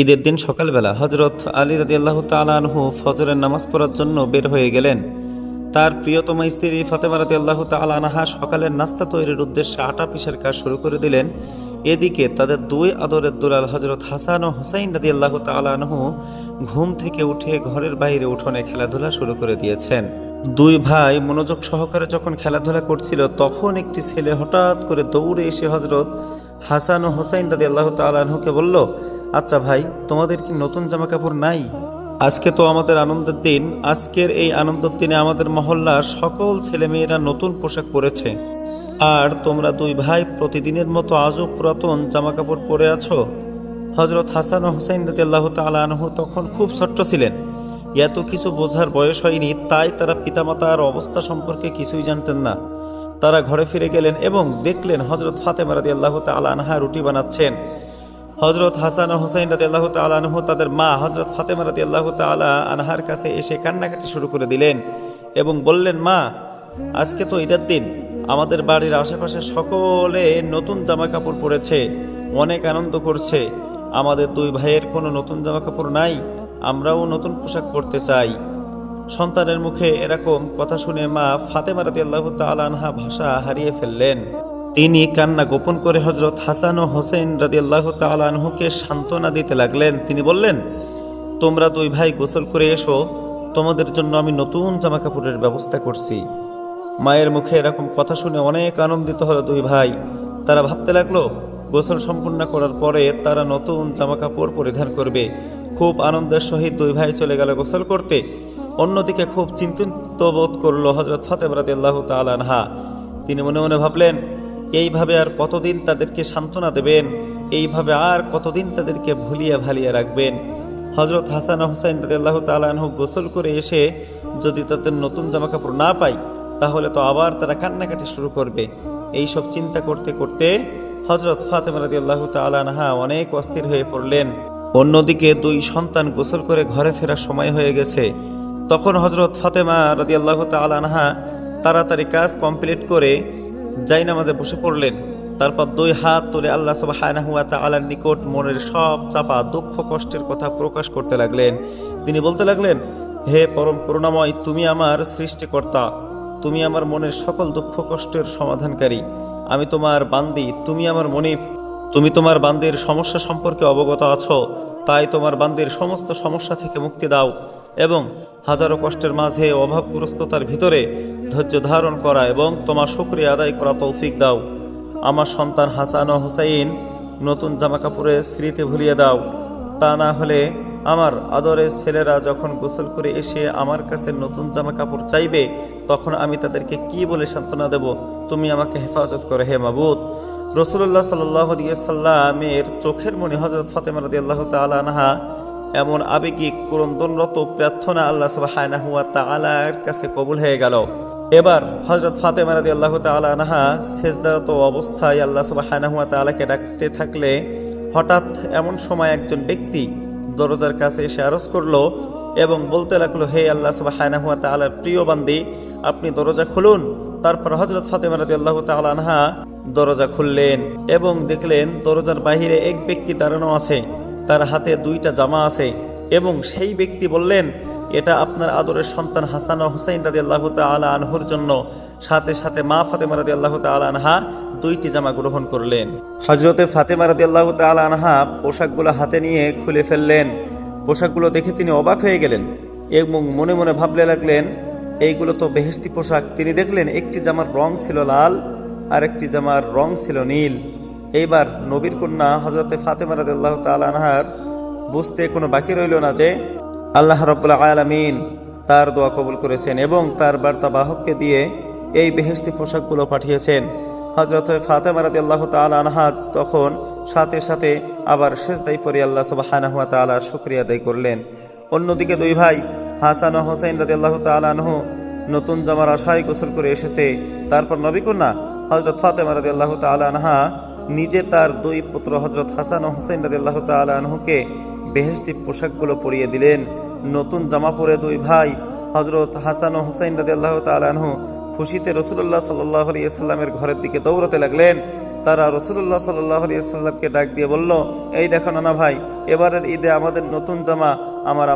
ঈদের দিন সকালবেলা হজরত আলী রাজি আল্লাহ তালানহু ফজরের নামাজ পড়ার জন্য বের হয়ে গেলেন। তার প্রিয়তমা স্ত্রী ফাতেমা রাজি আল্লাহ তালানহা সকালের নাস্তা তৈরির উদ্দেশ্যে আটা পিসার কাজ শুরু করে দিলেন। এদিকে তাদের দুই আদরের দুলাল হজরত হাসান ও হুসাইন রাজি আল্লাহ তালানহু ঘুম থেকে উঠে ঘরের বাইরে উঠোনে খেলাধুলা শুরু করে দিয়েছেন। দুই ভাই মনোযোগ সহকারে যখন খেলাধুলা করছিল, তখন একটি ছেলে হঠাৎ করে দৌড়ে এসে হজরত হাসান ও হোসাইন রাজি আল্লাহ তালাহুকে বলল আচ্ছা ভাই, তোমাদের কি নতুন জামা কাপড় নাই? আজকে তো আমাদের আনন্দের দিন। আজকের এই আনন্দের দিনে আমাদের মহল্লার সকল ছেলেমেয়েরা নতুন পোশাক পরেছে। আর তোমরা দুই ভাই প্রতিদিনের মতো আজও পুরাতন জামা কাপড় পরে আছো? হজরত হাসান হুসাইন রাজি আল্লাহ তালাহু তখন খুব ছোট্ট ছিলেন। এত কিছু বোঝার বয়স হয়নি, তাই তারা পিতামাতার অবস্থা সম্পর্কে কিছুই জানতেন না। তারা ঘরে ফিরে গেলেন এবং দেখলেন হজরত ফাতেমা রাদি আল্লাহ তালা আনহা রুটি বানাচ্ছেন। হজরত হাসান হুসাইন রাদি আল্লাহ তালা আনহু, তাদের মা হজরত ফাতেমা রাদি আল্লাহ তালা আনহার কাছে এসে কান্নাকাটি শুরু করে দিলেন এবং বললেন, মা, আজকে তো ঈদের দিন। আমাদের বাড়ির আশেপাশে সকলে নতুন জামা কাপড় পরেছে, অনেক আনন্দ করছে। আমাদের দুই ভাইয়ের কোনো নতুন জামা কাপড় নাই, আমরাও নতুন পোশাক পরতে চাই। সন্তানের মুখে এরকম কথা শুনে মা ফাতেমা রাদি আল্লাহ তালানহা ভাষা হারিয়ে ফেললেন। তিনি কান্না গোপন করে হজরত হাসান ও হোসেন রাদি আল্লাহ তালানহুকে সান্ত্বনা দিতে লাগলেন। তিনি বললেন, তোমরা দুই ভাই গোসল করে এসো, তোমাদের জন্য আমি নতুন জামা কাপড়ের ব্যবস্থা করছি। মায়ের মুখে এরকম কথা শুনে অনেক আনন্দিত হলো দুই ভাই। তারা ভাবতে লাগল, গোসল সম্পূর্ণ করার পরে তারা নতুন জামা কাপড় পরিধান করবে। খুব আনন্দের সহিত দুই ভাই চলে গেল গোসল করতে। অন্যদিকে খুব চিন্তিত বোধ করল হজরত ফাতেম রাদি আল্লাহ তালানহা তিনি মনে মনে ভাবলেন এইভাবে আর কতদিন তাদেরকে সান্ত্বনা দেবেন? এইভাবে আর কতদিন তাদেরকে ভুলিয়ে ভালিয়ে রাখবেন? হজরত হাসান হুসাইন রাদি আল্লাহ তালানহু গোসল করে এসে যদি তাদের নতুন জামা কাপড় না পাই তাহলে তো আবার তারা কান্নাকাটি শুরু করবে। এই সব চিন্তা করতে করতে হজরত ফাতেমা রাদি আল্লাহ তালানহা অনেক অস্থির হয়ে পড়লেন। অন্যদিকে দুই সন্তান গোসল করে ঘরে ফেরার সময় হয়ে গেছে। তখন হজরত ফাতেমা রাদি আল্লাহ তালানহা তাড়াতাড়ি কাজ কমপ্লিট করে যাই নামাজে বসে পড়লেন, তারপর দুই হাত তুলে আল্লাহ সুবাহানহুয়া তালার নিকট মনের সব চাপা দুঃখ কষ্টের কথা প্রকাশ করতে লাগলেন। তিনি বলতে লাগলেন, হে পরম করুণাময়, তুমি আমার সৃষ্টিকর্তা, তুমি আমার মনের সকল দুঃখ কষ্টের সমাধানকারী। আমি তোমার বান্দি, তুমি আমার মনিব। তুমি তোমার বান্দির সমস্যা সম্পর্কে অবগত আছো, তাই তোমার বান্দির সমস্ত সমস্যা থেকে মুক্তি দাও এবং হাজারো কষ্টের মাঝে অভাবগ্রস্ততার ভিতরে ধৈর্য ধারণ করা এবং তোমার শুক্রিয়া আদায় করা তৌফিক দাও। আমার সন্তান হাসান ও হুসাইন নতুন জামা কাপড়ে স্মৃতি ভুলিয়ে দাও। তা না হলে আমার আদরের ছেলেরা যখন গোসল করে এসে আমার কাছে নতুন জামা কাপড় চাইবে, তখন আমি তাদেরকে কি বলে সান্ত্বনা দেব? তুমি আমাকে হেফাজত করে হে মাবুদ। রসুল্লাহ সাল্লাহ সাল্লামের চোখের মনে হজরত ফাতেমা রদি আল্লাহ তালানহা এমন আবেগিক ক্রন্দনরত প্রার্থনা আল্লাহ সুবাহানা হুয়া তালার কাছে কবুল হয়ে গেল। এবার হজরত ফাতেমা রদি আল্লাহ তালানহা শেষদারত অবস্থায় আল্লাহ সুবাহানা হুয়া তালাকে ডাকতে থাকলে হঠাৎ এমন সময় একজন ব্যক্তি দরজার কাছে এসে আরজ করল এবং বলতে লাগল, হে আল্লাহ সুবাহানা হুয়া তালার প্রিয় বান্দি, আপনি দরজা খুলুন। তারপর হজরত ফাতেমা রাদি আল্লাহ তালানহা দরজা খুললেন এবং দেখলেন দরজার বাহিরে এক ব্যক্তি দাঁড়ানো আছে, তার হাতে দুইটা জামা আছে এবং সেই ব্যক্তি বললেন এটা আপনার আদরের সন্তান হাসান ও হুসাইন রাদি আল্লাহ তালা আনহুর জন্য। সাথে সাথে মা ফাতেমা রাদি আল্লাহ তালা আনহা দুইটি জামা গ্রহণ করলেন। হজরতে ফাতেমা রাদি আল্লাহ তালা আনহা পোশাকগুলো হাতে নিয়ে খুলে ফেললেন। পোশাকগুলো দেখে তিনি অবাক হয়ে গেলেন এবং মনে মনে ভাবলে লাগলেন, এইগুলো তো বেহেস্তি পোশাক। তিনি দেখলেন, একটি জামার রং ছিল লাল আর একটি জামার রং ছিল নীল। এইবার নবীর কন্যা হজরতে ফাতেমা রাদিল্লাহ তালানহার বুঝতে কোনো বাকি রইল না যে আল্লাহ রব্বুল্লাহ আলমিন তার দোয়া কবুল করেছেন এবং তার বার্তা বাহককে দিয়ে এই বেহেস্তি পোশাকগুলো পাঠিয়েছেন। হজরত ফাতেমা রাদিল্লাহ তালানহা তখন সাথে সাথে আবার শেষ দায়ী পরে আল্লাহ সুবাহানাহুয়া তালার শুক্রিয়া আদায় করলেন। অন্যদিকে দুই ভাই হাসান ও হোসেন রাজি আল্লাহ তালানহ নতুন জামার আশায় গোসল করে এসেছে। তারপর নবীকন্যা হজরত ফাতেমা রাজি আল্লাহ তালানহা নিজে তার দুই পুত্র হজরত হাসান ও হোসেন রাজি আল্লাহ তালানহকে বেহেস্তি পোশাকগুলো পরিয়ে দিলেন। নতুন জামা পরে দুই ভাই হজরত হাসান ও হুসাইন রাজি আল্লাহ তালানহ খুশিতে রসুল্লাহ সাল্লাহ আলিয়াল্লামের ঘরের দিকে দৌড়াতে লাগলেন। তারা রসুল্লাহ সাল্লাহ সাল্লামকে ডাক দিয়ে বলল, এই দেখো নানা ভাই, এবারের ঈদে আমাদের নতুন জামা আমার